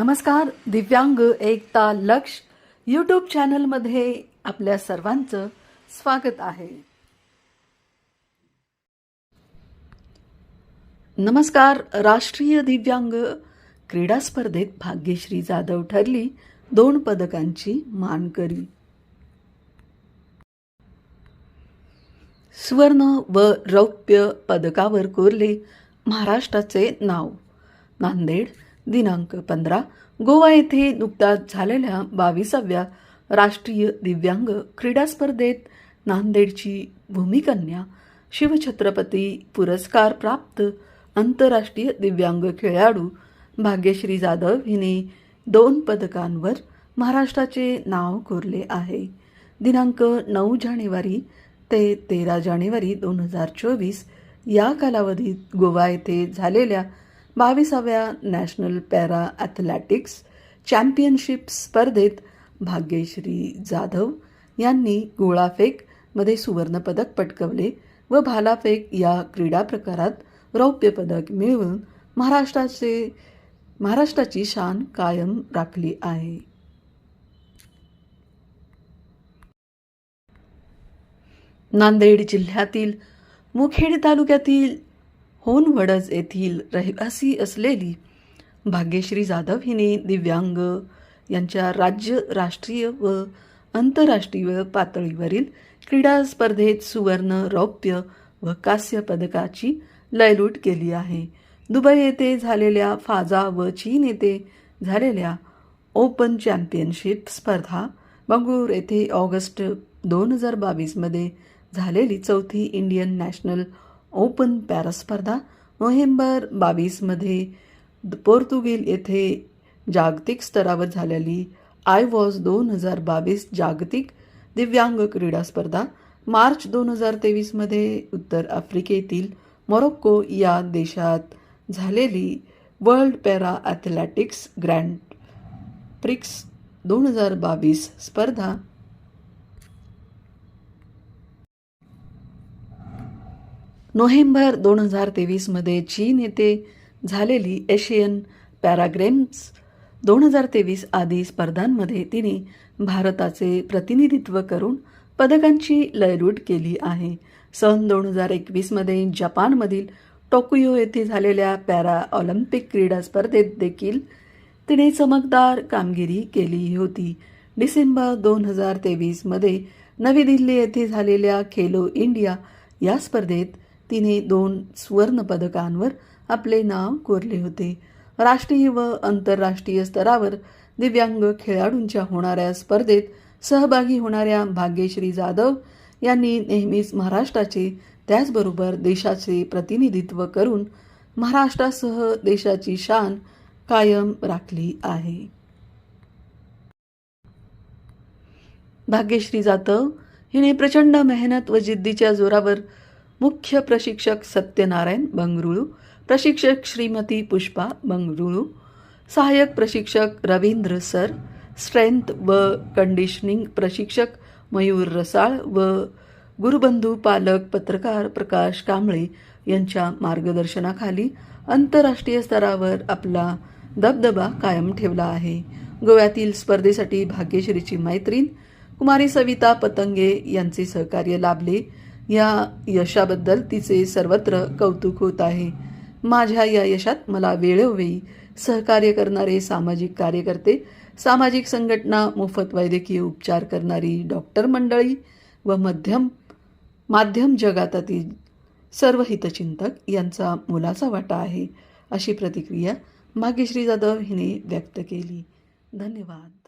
नमस्कार दिव्यांग एकता लक्ष यूट्यूब चॅनलमध्ये आपल्या सर्वांचं स्वागत आहे. नमस्कार राष्ट्रीय दिव्यांग क्रीडा स्पर्धेत भाग्यश्री जाधव ठरली दोन पदकांची मानकरी सुवर्ण व रौप्य पदकावर कोरले महाराष्ट्राचे नाव नांदेड दिनांक पंधरा गोवा येथे नुकताच झालेल्या बावीसाव्या राष्ट्रीय दिव्यांग क्रीडा स्पर्धेत नांदेडची भूमिकन्या शिवछत्रपती पुरस्कार प्राप्त आंतरराष्ट्रीय दिव्यांग खेळाडू भाग्यश्री जाधव हिने दोन पदकांवर महाराष्ट्राचे नाव कोरले आहे. दिनांक नऊ जानेवारी ते तेरा जानेवारी दोन हजार चोवीस या कालावधीत गोवा येथे झालेल्या बावीसाव्या नॅशनल पॅरा ॲथलॅटिक्स चॅम्पियनशिप स्पर्धेत भाग्यश्री जाधव यांनी गोळाफेकमध्ये सुवर्णपदक पटकवले व भालाफेक या क्रीडा प्रकारात रौप्य पदक मिळवून महाराष्ट्राचे महाराष्ट्राची शान कायम राखली आहे. नांदेड जिल्ह्यातील मुखेड तालुक्यातील होनवडज येथील रहिवासी असलेली भाग्यश्री जाधव हिने दिव्यांग यांच्या राज्य राष्ट्रीय व आंतरराष्ट्रीय पातळीवरील क्रीडा स्पर्धेत सुवर्ण रौप्य व कांस्य पदकाची लयलूट केली आहे. दुबई येथे झालेल्या फाजा व चीन येथे झालेल्या ओपन चॅम्पियनशिप स्पर्धा बंगळूर येथे ऑगस्ट दोन हजार बावीसमध्ये झालेली चौथी इंडियन नॅशनल ओपन पॅरा स्पर्धा नोव्हेंबर बावीसमध्ये पोर्तुगील येथे जागतिक स्तरावर झालेली आय वॉज दोन हजार बावीस जागतिक दिव्यांग क्रीडा स्पर्धा. मार्च दोन हजार तेवीसमध्ये उत्तर आफ्रिकेतील मोरोक्को या देशात झालेली world para athletics grand prix दोन हजार बावीस स्पर्धा नोव्हेंबर दोन हजार तेवीसमध्ये चीन येथे झालेली एशियन पॅराग्रेम्स दोन हजार तेवीस आदी स्पर्धांमध्ये तिने भारताचे प्रतिनिधित्व करून पदकांची लयलूट केली आहे. सन दोन हजार एकवीसमध्ये जपानमधील टोकियो येथे झालेल्या पॅरा ऑलिम्पिक क्रीडा स्पर्धेत देखील तिने चमकदार कामगिरी केली होती. डिसेंबर दोन हजार तेवीसमध्ये नवी दिल्ली येथे झालेल्या खेलो इंडिया या स्पर्धेत तिने दोन सुवर्णपदकांवर आपले नाव कोरले होते. राष्ट्रीय व आंतरराष्ट्रीय स्तरावर दिव्यांग खेळाडूंच्या होणाऱ्या स्पर्धेत सहभागी होणाऱ्या भाग्यश्री जाधव यांनी नेहमीच महाराष्ट्राचे त्याचबरोबर देशाचे प्रतिनिधित्व करून महाराष्ट्रासह देशाची शान कायम राखली आहे. भाग्यश्री जाधव हिने प्रचंड मेहनत व जिद्दीच्या जोरावर मुख्य प्रशिक्षक सत्यनारायण बंगरुळू प्रशिक्षक श्रीमती पुष्पा बंगरुळू सहाय्यक प्रशिक्षक रवींद्र सर स्ट्रेंथ व कंडिशनिंग प्रशिक्षक मयूर रसाळ व गुरुबंधू पालक पत्रकार प्रकाश कांबळे यांच्या मार्गदर्शनाखाली आंतरराष्ट्रीय स्तरावर आपला दबदबा कायम ठेवला आहे. गोव्यातील स्पर्धेसाठी भाग्यश्रीची मैत्रीण कुमारी सविता पतंगे यांचे सहकार्य लाभले. या यशाबद्दल तिचे सर्वत्र कौतुक होत आहे. माझ्या या यशात मला वेळोवेळी सहकार्य करणारे सामाजिक कार्यकर्ते सामाजिक संघटना मोफत वैद्यकीय उपचार करणारी डॉक्टर मंडळी व मध्यम माध्यम जगातातील सर्व हितचिंतक यांचा मोलाचा वाटा आहे अशी प्रतिक्रिया भाग्यश्री जाधव हिने व्यक्त केली. धन्यवाद.